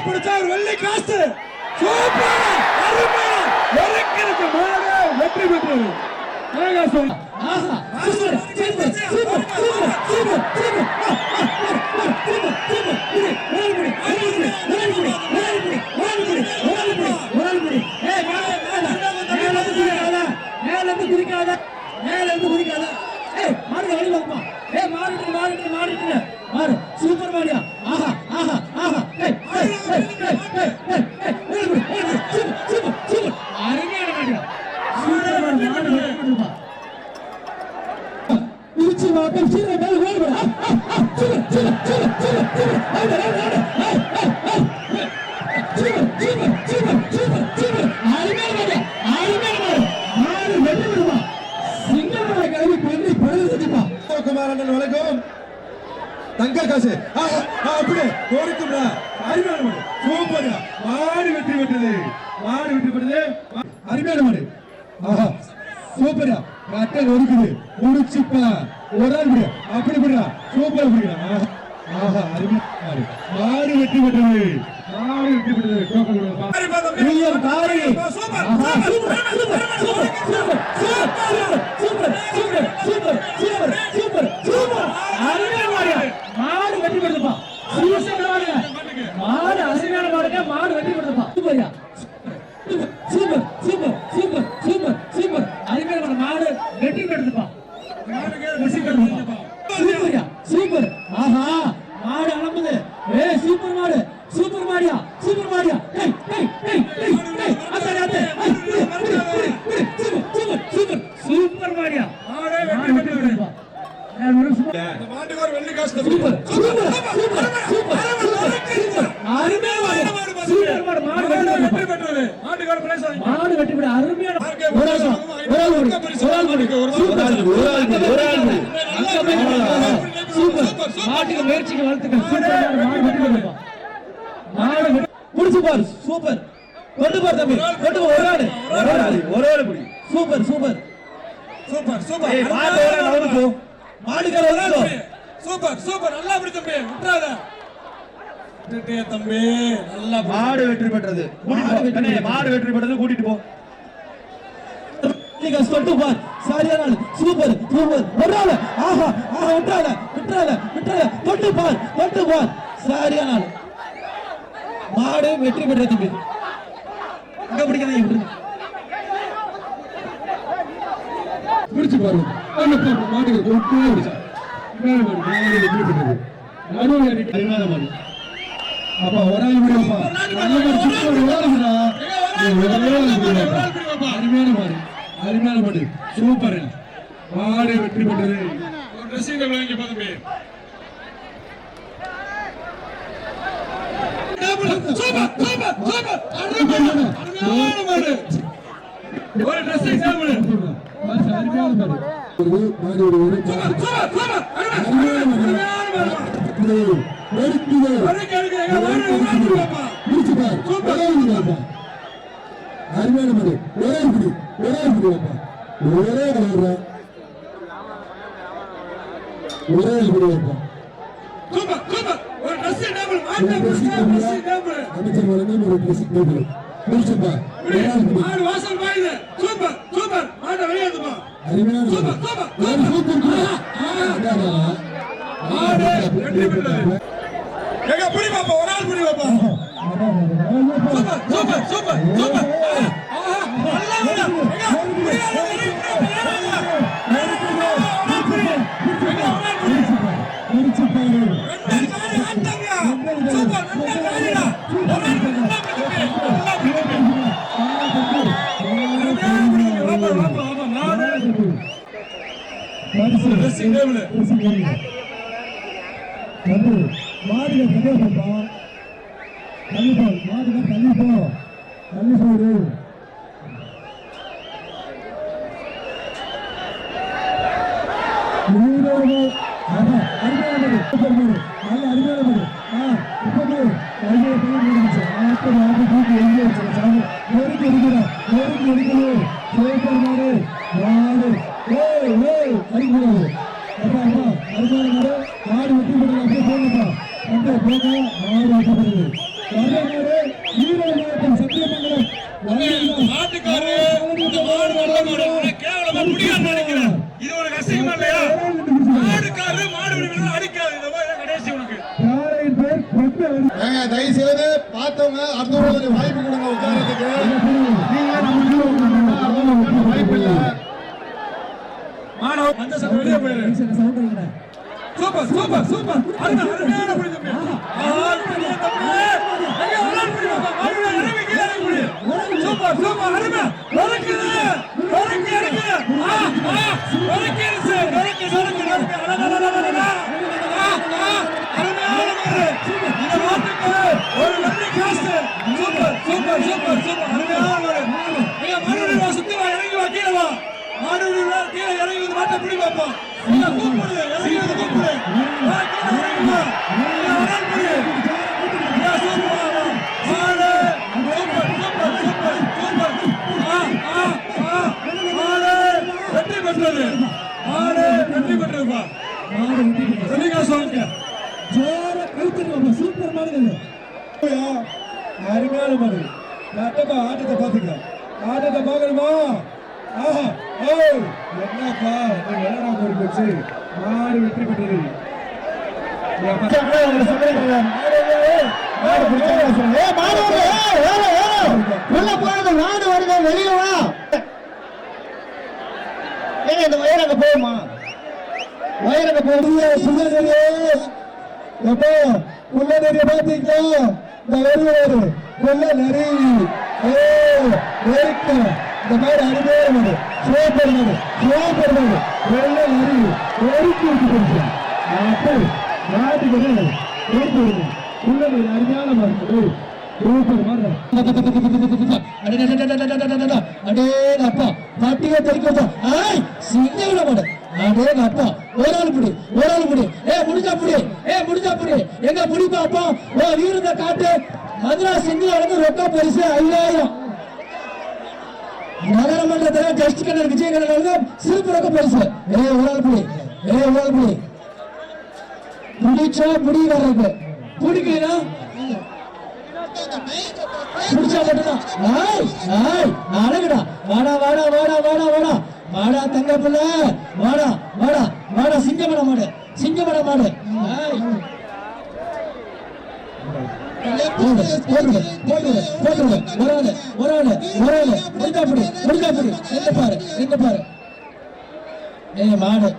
பிடிச்சா ஒரு வெள்ளி காசு சூப்பர் அருமையா மாடு வெற்றி பெற்றது super super super super super super super super Yeah. மாடு. மாடு வெற்றி பெற்றது அருமையான மாடு. ஆஹா சூப்பரா கட்டல் ஒதுக்குது முடிச்சுப்பா ஒரு ஆள் முடியா அப்படி முடியா சூப்பர் முடியா ஆஹா அருமையான மாடு. மாடு வெற்றி பெற்றது. மாடு விட அருமையான ஒரு ஆள் தான். ஒரு ஆள் ஓடி. ஒரு ஆள் ஓடி. சூப்பர். ஒரு ஆள் ஓடி. ஒரு ஆள் ஓடி. அங்க போய். சூப்பர் மாட்டுக்கு முயற்சிக்கு வாழ்த்துக்கள் சூப்பர் மாடு விடுப்பா. மாடு பாரு சூப்பர் கொண்டு பாரு தம்பி கொண்டு ஒரு ஆளு ஒரு ஆளு ஒரு ஆள் பிடி சூப்பர் சூப்பர் சூப்பர் சூப்பர் ஏய் மாடு ஒரு ஆள் நகர்ந்து போ தம்பி நல்ல மாடு வெற்றி பெற்றது. மாடு வெற்றி பெற்றது கூட்டிட்டு போ. நீங்க சொல்லிட்டு பார். சரியான சூப்பர் சூப்பர். விட்டால ஆஹா ஆஹா விட்டால விட்டால விட்டால தொட்டு பார் தொட்டு பார். சரியான மாடு வெற்றி பெற்றது தம்பி அங்க பிடிக்காதீங்க விட்டுருங்க. பிடிச்சு பாருங்க. மாட்டுக்கு மாடு வெற்றி பெற்றது. நடுவில் அறிவாத மாடு. அப்பா ஒரு ஆள் விடுவாப்பா நல்ல மாடு சூப்பர் ஒரு விடா ஒரு ஆள் விடுவாப்பா அருமையான மாடு அருமையான மாடு சூப்பர். மாடு வெற்றி பெற்றது. ட்ரெஸ்ஸிங் டேபிள் வாங்கி பாத்துமே சூப்பர். சூப்பர் சூப்பர் அருமையான அருமையான மாடு ஒரு ட்ரெஸ்ஸிங் டேபிள் அருமையான மாடு சூப்பர் சூப்பர் சூப்பர். அருமையான மாடு அருமையான மாடு அருமையான மாதிரி ஒரே குடி ஒரே குடி வைப்பா ஒரே கலர்ற ஒரே குடி வைப்பா அமைச்சர் வழங்கும் ஒரு பிளஸ் டேபிள் முடிச்சுப்பா சூப்பர் சூப்பர் மாட்ட வெளியாதுப்பா அருமையான சூப்பர் சூப்பர் சூப்பர் ஆடு எங்க புடி பாப்பா ஒரு ஆள் புடி பாப்பா. Super super super super. ஆஹா நல்லா நல்ல அருமையான படி ஆ இப்படி ஐயோ போயிடுச்சு ஆட்டு நாட்டு தூக்கி தயவு செய்து பார்த்தவங்க அடுத்தவங்களுக்கு வாய்ப்பு கொடுங்க உட்காரத்துக்கு நீங்களே நமக்கு வாய்ப்பு இல்லை. மாணவ அந்த வெளியே போயிரு. Super super super. அருமை அருமையான புடி தம்பி. ஆள் பாப்பா மாடு இறங்கி கீழ இறங்கி புடி சூப்பர் சூப்பர் அருமை வரைக்குது வரைக்கு இறங்கு ஆ ஆ வரைக்கு இருக்கு வரைக்கு வரைக்கு வரைக்கு அடடடடடடா ஆ ஆ அருமையான மாடு இந்த மாட்டுக்கு ஒரு வெள்ளி காசு சூப்பர் சூப்பர் சூப்பர் சூப்பர் அருமையான மாடு ஐயா மாடு வா சுத்தி வா இறங்கி வா கீழ வா மாடு வா கீழ இறங்கி வந்து மாட்டை பிடி பாப்போம் ஐயா கூப்பிடு இறங்கி வந்து கூப்பிடு வா கீழ இறங்கி வா ஐயா ஆள் புடி ஐயா சூப்பர் வா, வா. மாடு சூப்பர் சூப்பர் சூப்பர் சூப்பர் ஆ ஆ ஆ மாடு வெற்றி பெற்றது மாடு வெற்றி பெற்றதுப்பா மாடு விட்டு வெள்ளிக்கா ஜோர கழுத்துட்டு சூப்பர் மாடுங்க அருமையான மாடு. ஆட்டத்தை பாத்துக்க ஆட்டத்தை பாக்கணுமா ஆஹா. ஓ என்னப்பா என்னடா போய் போச்சு. மாடு வெற்றி பெற்றது. மாடு உள்ள வருது வெளியில வா. ஏங்க இந்த வயர் அங்க போகுமா? ஆயிரம் அங்க போகுது புள்ளநெறியே எப்போ புள்ளநெறிய பாத்தீங்களா இந்த வருவாரு புள்ளநெறி ஏ இந்த மாதிரி அருமையான மாடு சூப்பர் மாடு சூப்பர் மாடு வெள்ள நெறி வெறிக்கு விட்டு போச்சு அப்போ நாட்டுக்கு வெறிக்கு அருமையான சூப்பர் அடே அப்பா அடே அப்பா. ஒரு ஆள் புடி ஒரு ஆள் புடி. ஏ முடிஞ்சா புடி. ஏ முடிஞ்சா புடி. எங்க புடி பாப்பா? ஓ வீரத்தை காட்டு. மதுரா சிங்கிள் வந்து ரொக்க பரிசு ஐயாயிரம். நகரமன்றத்தில் டெஸ்ட் கண்ணர் விஜய் கண்ணன் சிறப்பு ரொக்க பரிசு. ஏ ஒரு ஆள் புடி. ஏ ஒரு ஆள் புடி. முடிச்சா முடி வர்றது பிடிக்கலனா? புடிச்சா மட்டும்தான். ஆய் ஆய் அழகுடா வாடா வாடா வாடா வாடா வாடா. வாடா தங்க பிள்ளை வாடா வாடா வாடா சிங்கமட மாடு சிங்கமட மாடு ஆய் போடு, போடு, போடு, போடு. ஒரு ஆளு, ஒரு ஆளு, ஒரு ஆளு. முடிஞ்சா புடி, முடிஞ்சா புடி. நின்னு பாரு, நின்னு பாரு. ஏய் மாடு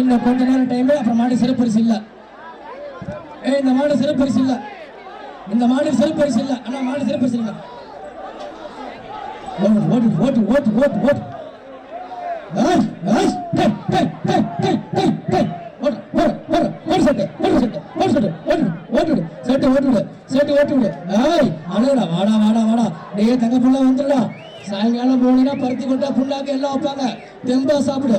இன்னும் கொஞ்ச நேரம் டைம் அப்புறம் மாடு சிறப்பரிசு இல்ல ஏய் இந்த மாடு சிறப்பரிசு இல்ல இந்த மாடு சிறப்பரிசு இல்ல ஆனா மாடு சிறப்பரிசு இல்ல ஓட்டு ஓட்டு ஓட்டு ஓட்டு ஓட்டு ஓட்டு சாயங்காலம் போனீங்கன்னா பருத்தி கொட்டா புண்ணாக்கு எல்லாம் வைப்பாங்க தெம்பா சாப்பிடு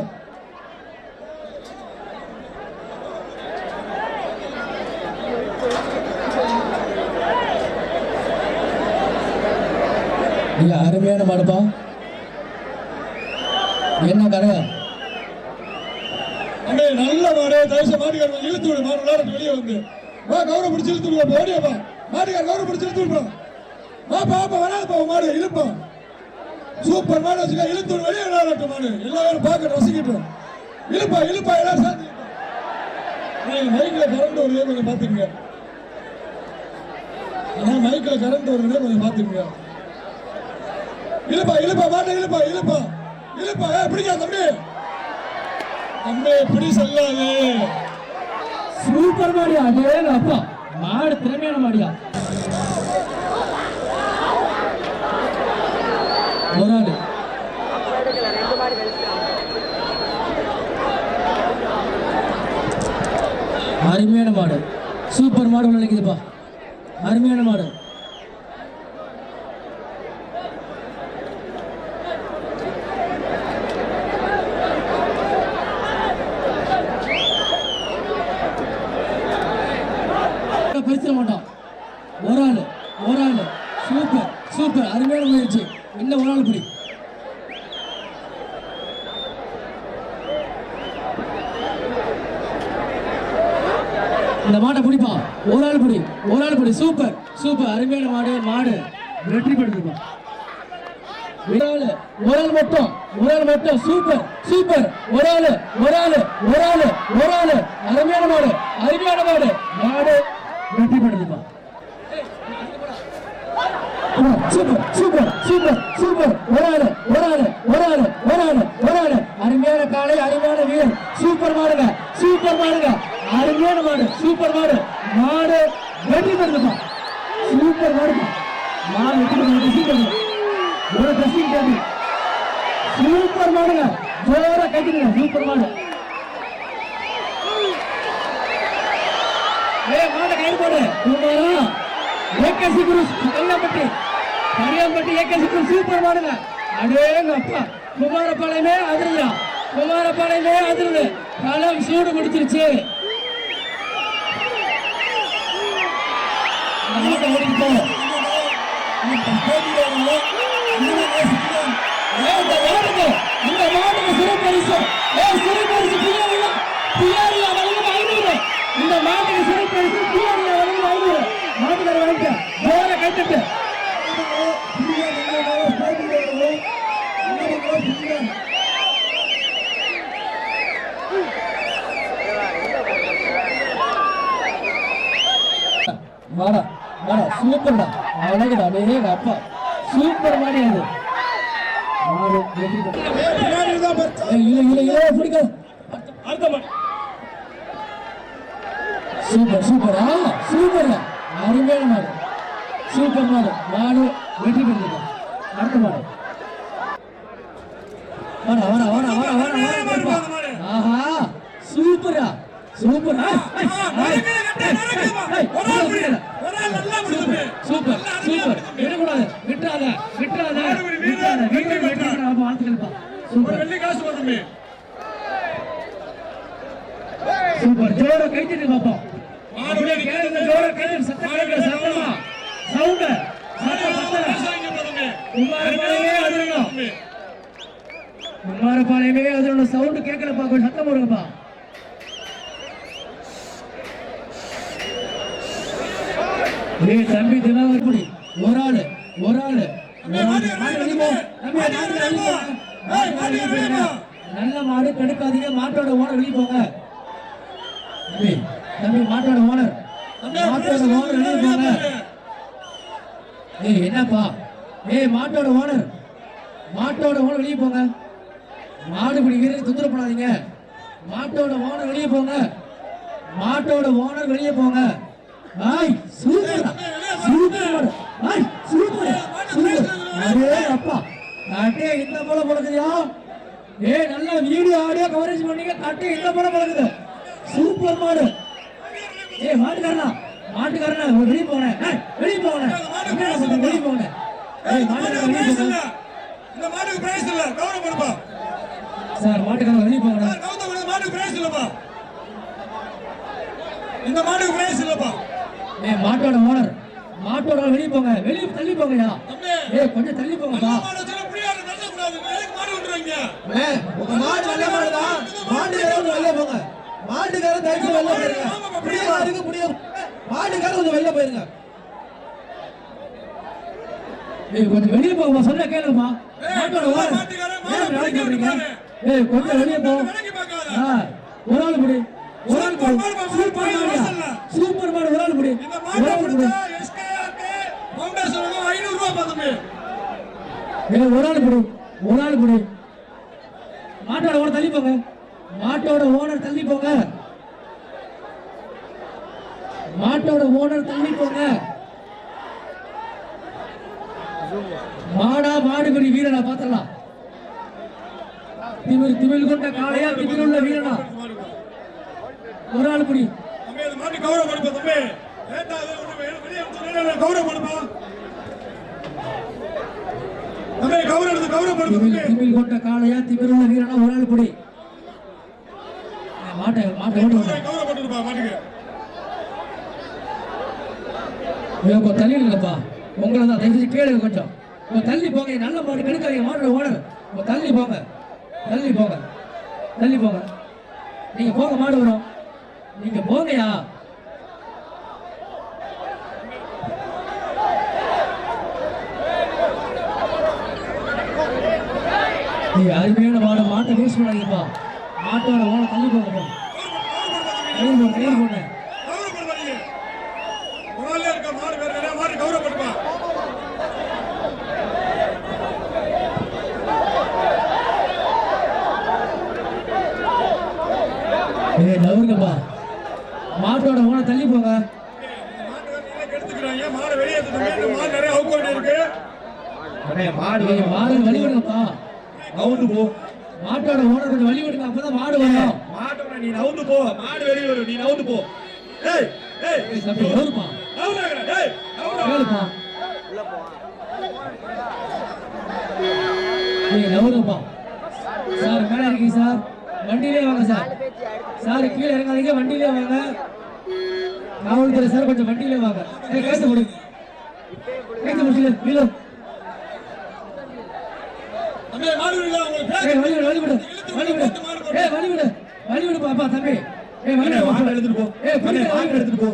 ஐயா அருமையான மாடுப்பா என்ன கதை? அண்ணே நல்ல மாடு தயவுசு மாட்டுக்கார இழுத்து விடு. மாடு விளையாட்டு வெளியே வந்து. வா கௌரவ பிடிச்சி இழுத்து விடுவா ஓடியா மாட்டுக்கார கௌரவ பிடிச்சி இழுத்து விடுவா வா பாப்பா வராதுப்பா உன் மாடு. இழுப்பா. சூப்பர் மாடு வச்சுக்க. இழுத்து விடு வெளியே விளையாடட்டும் மாடு. எல்லாரும் பார்க்க ரசிக்கட்டும். இழுப்பா இழுப்பா எல்லாரும் சேர்ந்து நீங்கள் மைக்கில் கரண்ட் வருதே கொஞ்சம் பாத்துக்கங்க ஆனால் மைக்கில் கரண்ட் வருதே கொஞ்சம் பாத்துக்கங்க இழுப்பா இழுப்பா மாட்டை இழுப்பா இழுப்பா. இருப்பா ஏ பிடிக்கா தம்பி. தம்பி பிடி செல்லாது சூப்பர் மாடியா? அதே அப்பா மாடு திறமையான மாடியா? ஒரு ஆளு அருமையான மாடு. சூப்பர் மாடு நினைக்குதுப்பா அருமையான மாடு பரிசிட மாட்டான் ஒரு ஆளு ஒரு ஆளு சூப்பர் சூப்பர் அருமையான முயற்சி. இன்னும் ஒரு நாள் புரி இந்த மாட்டை பிடிப்பா. ஒரு ஆள் பிடி ஒரு ஆள் பிடி. Super super. அருமையான மாடு மாடு. வெற்றி பெறுதுப்பா. ஒரு ஆளு ஒரு ஆள் மட்டும் ஒரு ஆள் மட்டும். Super super. ஒரு ஆளு ஒரு ஆளு ஒரு ஆளு ஒரு ஆளு. அருமையான மாடு அருமையான மாடு. மாடு வெற்றி பெறுதுப்பா சூப்பர் சூப்பர் சூப்பர் சூப்பர் ஒரு ஆளு ஒரு ஆளு ஒரு ஆளு ஒரு ஆளு ஒரு ஆளு அருமையான காலை அருமையான வீரர் சூப்பர் மாடுங்க சூப்பர் மாடுங்க அருமையான மாடு சூப்பர் மாடு மாடு வெற்றி பெறுதுப்பா சூப்பர் மாடுப்பா மாடு வெற்றி பெறுது சூப்பர் ஒரு ட்ரெஸ்ஸிங் டேபிள் சூப்பர் மாடுங்க ஜோரா கட்டிடுங்க சூப்பர் மாடு ஏ மாடு கை போடு ஏகசி குரு கல்யாம்பட்டி கல்யாம்பட்டி ஏகசி குரு சூப்பர் மாடுங்க. அடேங்க அப்பா குமாரபாளையமே அதிரல குமாரபாளையமே அதிரல. களம் சூடு முடிச்சிருச்சு இந்த மாடுக்கு இந்த மாடுக்கு சிறு பரிசு சிறு பரிசு வழங்கும் ஐநூறு. இந்த மாட்டுக்கு சிறு பரிசு ஐநூறு மாட்டுக்கார வாங்கிக்க ஜோர கைத்தட்டு வாடா வாடா சூப்பர்டா. அழகுடா டேய் எங்க அப்பா. சூப்பர் மாடி அது இல்ல இல்ல இல்ல அடுத்த சூப்பர் சூப்பர்? சூப்பர் அருமையான சூப்பர் மாடு மாடு வெற்றி பெற்றது அடுத்த மாடு வாடா வாடா வாடா வாடா வாடா வாடா வாடா. ஆஹா சூப்பரா சூப்பர் ஆ, ஐ, ஐ, ஐ, ஐ, ஐ, ஒரு ஆள் சூப்பர். ஒரு ஆள் நல்லா முடிச்சு சூப்பர் சூப்பர் விடக்கூடாது விட்டுறாத விட்டுறாத விட்டுறாத வீரர் வெற்றி பெற வாழ்த்துக்கள்ப்பா ஒரு சூப்பர் வெள்ளி காசு வருமே சூப்பர் ஜோர கைத்தட்டி பாப்போம் அப்படியே கேளுங்க ஜோர கைத்தட்டி சத்தம் கேட்கல சத்தமா சவுண்ட் சத்தம் பத்தல குமாரபாளையமே அதிரணும் சவுண்ட் கேட்கலப்பா கொஞ்சம் சத்தம் போடுங்கப்பா. ஏய் தம்பி எப்படி ஒரு ஆளு ஒரு ஆளு. நல்ல மாடு கெடுக்காதீங்க. மாட்டோட ஓனர் வெளிய போங்க. தம்பி தம்பி மாட்டோட ஓனர் மாட்டோட ஓனர் வெளிய போங்க. ஏய் என்னப்பா? ஏய் மாட்டோட ஓனர். மாட்டோட ஓனர் வெளியே போங்க. மாடுபிடி வீரர் தொந்தரப்படாதீங்க மாட்டோட ஓனர் வெளியே போங்க. மாட்டோட ஓனர் வெளியே போங்க. ஆய் சூப்பர். சூப்பர். ஆய் சூப்பர். சூப்பர். அடே அப்பா. காட்டே இந்த போல பழகுதியா ஏய் நல்ல வீடியோ ஆடியோ கவரேஜ் பண்ணீங்க. காட்டே இந்த போல பழக்குது சூப்பர் மாடு. ஏய் மாட்டுக்காரனா? மாட்டுக்காரனா? வெளியே போனேன் வெளியே போனேன் வெளியே போனேன் மாட்டுக்காரன் இந்த மாட்டுக்கு பிரைஸ் இல்ல கௌரவம் கொடுப்பா. சார் மாட்டுக்காரன் வெளிய போங்க கௌதம் மாட்டுக்கு பிரைஸ் இல்லப்பா இந்த மாட்டுக்கு பிரைஸ் இல்லப்பா ஏய் மாட்டோட ஓனர். மாட்டோட வெளிய போங்க. வெளிய தள்ளி போங்கயா ஏய் கொஞ்சம் தள்ளி போங்கப்பா மாடு வச்சுனா புரியாது ஏய் கொஞ்சம் வெளிய போங்கப்பா சொன்னா கேளுங்கப்பா ஏய், கொஞ்சம் வெளிய போ. ஒரு ஆள் முடி ஒரு ஆள் சூப்பர் சூப்பர் மாடு ஒரு ஆள் முடி ஒரு ஆள் முடி ஏய் ஒரு ஆள் முடி ஒரு ஆள் முடி மாட்டோட ஓனர் தள்ளி போங்க. மாட்டோட ஓனர் தள்ளி போங்க. மாட்டோட ஓனர் தள்ளி போங்க. மாடா மாடுபடி வீரனா பாத்திரலாம் திமிழ் திமிழ் கொண்ட காளையா திமிழ் உள்ள வீரனா. ஒரு ஆள் புடி. திமிழ் கொண்ட காளையா திமிழ் உள்ள வீரனா ஒரு ஆள் புடி. மாட்டை மாட்டை ஓடி வந்த கௌரவம் போட்டுருப்பா மாட்டுக்கு. கொஞ்சம் தள்ளி இல்லப்பா உங்களை தான் தயவு செஞ்சு கேளுங்க கொஞ்சம். உங்க தள்ளி போங்க நல்ல மாடு கெடுக்காதீங்க மாடு ஓனர். உங்க தள்ளி போங்க. தள்ளி போங்க. தள்ளி போங்க. நீங்க போங்க மாடு வரும். நீங்க போங்கயா நீங்க அருமையான மாடு மாட்டை வேஸ்ட் பண்ணாதீங்கப்பா. மாட்டோட ஓன தள்ளி போங்க தள்ளி போங்க. ஏய் நவருங்கப்பா மாட்டோட ஓன தள்ளி போங்க. மாடு மாடு நிறைய அவுக்க வேண்டியிருக்கு அண்ணே மாடு ஏய் மாடு வழி விடுங்கப்பா. நவுந்து போ. மாட்டோட ஓனர் கொஞ்சம் வழி விடுங்க அப்பதான் மாடு வரும். மாட்டோட நீ நவுந்து போ. மாடு வெளியே நீ நவுந்து போ. ஏய் ஏய். நவருப்பா நவுறாங்கடா, டேய், நவுறா. கேளுப்பா. ஏய் நவருப்பா சார் மேல இருக்கீங்க சார். வண்டியிலே வாங்க சார். சார் கீழே இறங்காதீங்க வண்டியிலே வாங்க. காவல்துறை சார் கொஞ்சம் வண்டியிலே வாங்க. ஏய் கேச கொடு கேச முடியல கீழே மாட்டை எடுத்துட்டு